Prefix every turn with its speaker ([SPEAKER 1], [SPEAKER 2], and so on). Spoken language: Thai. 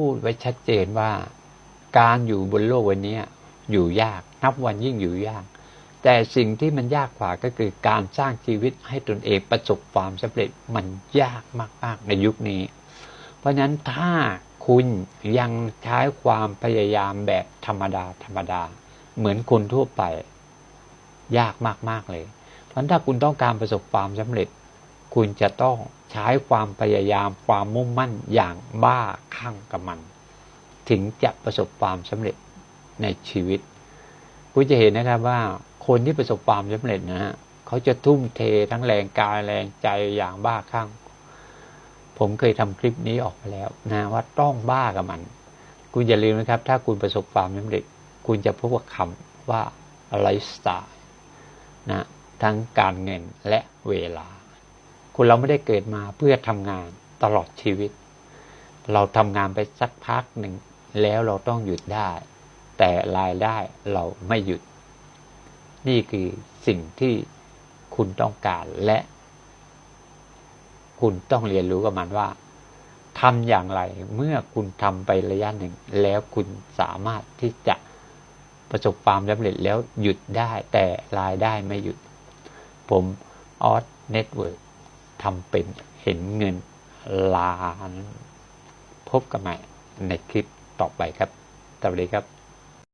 [SPEAKER 1] พูดไว้ชัดเจนว่า การอยู่บนโลกวันนี้อยู่ยากนับวันยิ่งอยู่ยาก แต่สิ่งที่มันยากกว่าก็คือการสร้างชีวิตให้ตนเองประสบความสำเร็จมันยากมาก ๆ ในยุคนี้ เพราะฉะนั้นถ้าคุณยังใช้ความพยายามแบบธรรมดาธรรมดา เหมือนคนทั่วไป ยากมาก ๆ เลย เพราะฉะนั้นถ้าคุณต้องการประสบความสำเร็จ คุณจะต้อง ใช้ความพยายามความมุ่งมั่นอย่างบ้าคลั่งกับมัน ถึงจะประสบความสำเร็จในชีวิตคุณจะเห็นนะครับว่าคนที่ประสบความสำเร็จนะฮะเขาจะทุ่มเททั้งแรงกายแรงใจอย่างบ้าคลั่ง ผมเคยทำคลิปนี้ออกไปแล้วนะว่าต้องบ้ากับมัน คุณอย่าลืมนะครับ ถ้าคุณประสบความสำเร็จ คุณจะพบกับคำว่าไลฟ์สไตล์นะทั้งการเงินและเวลา คุณเราไม่ได้เกิดมาเพื่อทำงานตลอดชีวิต เราทำงานไปสักพักหนึ่ง แล้วเราต้องหยุดได้ แต่รายได้เราไม่หยุด นี่คือสิ่งที่คุณต้องการและ คุณต้องเรียนรู้กับมันว่าทำอย่างไรเมื่อคุณทำไประยะหนึ่ง แล้วคุณสามารถที่จะประสบความสำเร็จแล้วหยุดได้แต่รายได้ไม่หยุด ผมออสเน็ตเวิร์ก ทำเป็นเห็นเงินล้าน พบกันใหม่ในคลิปต่อไปครับสวัสดีครับ